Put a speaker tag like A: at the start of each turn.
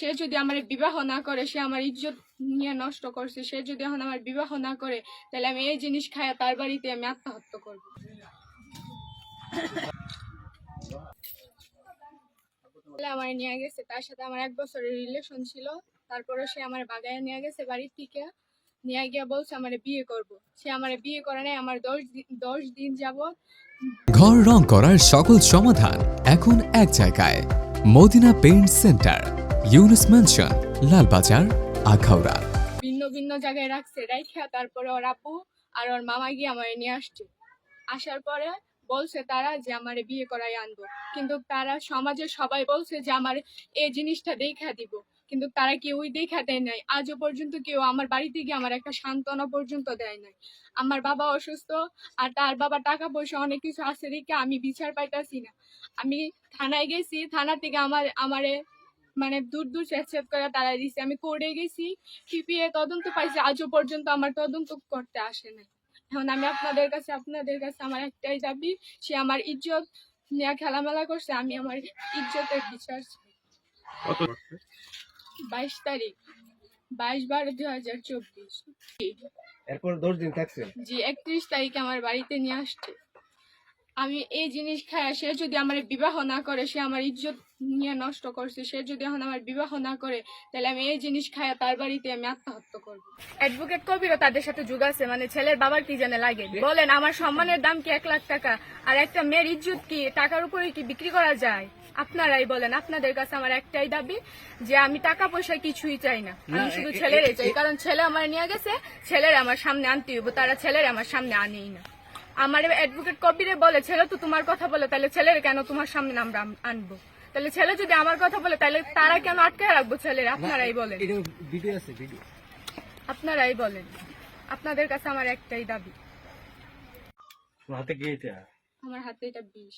A: সে যদি আমার বিবাহ না করে, সে আমার ইজ্জত নিয়ে নষ্ট করছে, সে যদি এখন আমার বিবাহ না করে, তাহলে আমি এই জিনিস খায়া তার বাড়িতে আমি আত্মহত্যা করব। আমার নিয়ে গেছে, তার সাথে আমার এক বছরের রিলেশন ছিল, তারপরে সে আমার বাগায় নিয়ে গেছে বাড়ির থেকে, নিয়ে গিয়ে বলছে আমার বিয়ে করব। সে আমার বিয়ে করে নাই, আমার দশ দিন দশ দিন যাবত
B: ঘর রং করার সকল সমাধান এখন এক জায়গায়, Madina paint centre. Yunus mansion Lalbazar, Akhaura.
A: ভিন্ন ভিন্ন জায়গায় রাখছে, রাইখা তারপরে ওর আপু আর ওর মামা গিয়ে আমার নিয়ে আসছে। আসার পরে বলছে তারা যে আমার বিয়ে করাই আনব। কিন্তু তারা সমাজের সবাই বলছে যে আমার এই জিনিসটা দেখা দিব। কিন্তু তারা কেউই দেখা দেয় নাই। আজও পর্যন্ত কেউ আমার বাড়িতে গিয়ে আমার একটা সান্ত্বনা পর্যন্ত দেয় নাই। আমার বাবা অসুস্থ আর তার বাবা টাকা পয়সা অনেক কিছু আছে দেখে আমি বিচার পাইতাছি না। আমি থানায় গেছি, থানা থেকে আমার আমারে মানে দূর দূর চেষ্টাত করে তারা দিছে। আমি করে গেছি পিপিএ তদন্ত পাইছি আজও পর্যন্ত আমার তদন্ত করতে আসে নাই। এখন আমি আপনাদের কাছে আপনাদের কাছে আমার একটাই দাবি সে আমার ইজ্জত নিয়ে খেলামেলা করছে আমি আমার ইজ্জতের বিচার। বাইশ তারিখ বাইশ বারো দুই হাজার চব্বিশ।
C: এরপর দশ দিন থাকছেন
A: জি একত্রিশ তারিখে আমার বাড়িতে নিয়ে আসছে। আমি এই জিনিস খায় সে যদি আমার বিবাহ না করে সে আমার ইজ্জত নিয়ে নষ্ট করছে সে যদি এখন আমার বিবাহ না করে তাহলে আমি এই জিনিস খায় তার বাড়িতে আমি আত্মহত্যা করব। অ্যাডভোকেট কবিরও তাদের সাথে যুগ আছে মানে ছেলের বাবার কি জানে লাগে? বলেন আমার সম্মানের দাম কি এক লাখ টাকা? আর একটা মেয়ের ইজ্জত কি টাকার উপরে কি বিক্রি করা যায়? আপনারাই বলেন আপনাদের কাছে আমার একটাই দাবি যে আমি টাকা পয়সা কিছুই চাই না। আমি শুধু ছেলেরই চাই কারণ ছেলে আমার নিয়ে গেছে ছেলের আমার সামনে আনতে হইব তারা ছেলের আমার সামনে আনেই না। আমার অ্যাডভোকেট কবিরে বলে ছেলে তো তোমার কথা বলে তাহলে ছেলের কেন তোমার সামনে আমরা আনব? তাহলে ছেলে যদি আমার কথা বলে তাহলে তারা কেন আটকে রাখব ছেলের? আপনারাই বলেন।
C: ভিডিও আছে ভিডিও
A: আপনারাই বলেন। আপনাদের কাছে আমার একটাই দাবি।
C: হাতে গিয়েছে
A: আমার হাতে এটা বিষ।